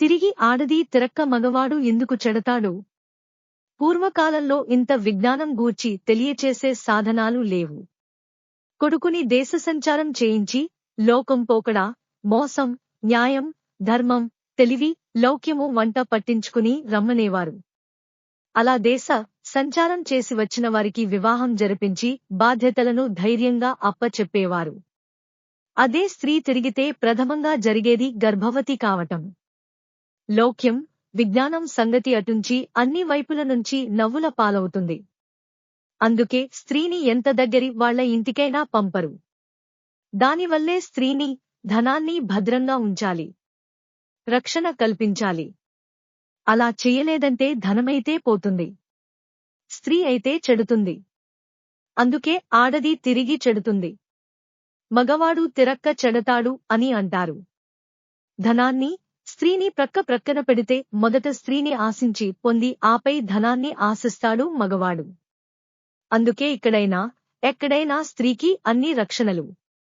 తిరిగి ఆడది తిరక్క మగవాడు ఎందుకు చెడతాడు? పూర్వకాలంలో ఇంత విజ్ఞానం గూర్చి తెలియచేసే సాధనాలు లేవు. కొడుకుని దేశ సంచారం చేయించి లోకం పోకడా మోసం న్యాయం ధర్మం తెలివి లౌక్యము వంట పట్టించుకుని రమ్మనేవారు. అలా దేశ సంచారం చేసి వచ్చిన వారికి వివాహం జరిపించి బాధ్యతలను ధైర్యంగా అప్పచెప్పేవారు. అదే స్త్రీ తిరిగితే ప్రథమంగా జరిగేది గర్భవతి కావటం. లోక్యం విజ్ఞానం సంగతి అటుంచి అన్ని వైపుల నుంచి నవ్వుల పాలవుతుంది. అందుకే స్త్రీని ఎంత దగ్గరి వాళ్ళ ఇంటికైనా పంపరు. దానివల్లే స్త్రీని ధనాన్ని భద్రంగా ఉంచాలి. రక్షణ కల్పించాలి. అలా చెయ్యలేదంటే ధనమైతే పోతుంది. స్త్రీ అయితే చెడుతుంది. అందుకే ఆడది తిరిగి చెడుతుంది. మగవాడు తిరక్క చెడతాడు అని అంటారు. ధనాన్ని స్త్రీని ప్రక్క ప్రక్కన పెడితే మొదట స్త్రీని ఆశించి పొంది ఆపై ధనాన్ని ఆశిస్తాడు మగవాడు. అందుకే ఇక్కడైనా ఎక్కడైనా స్త్రీకి అన్ని రక్షణలు.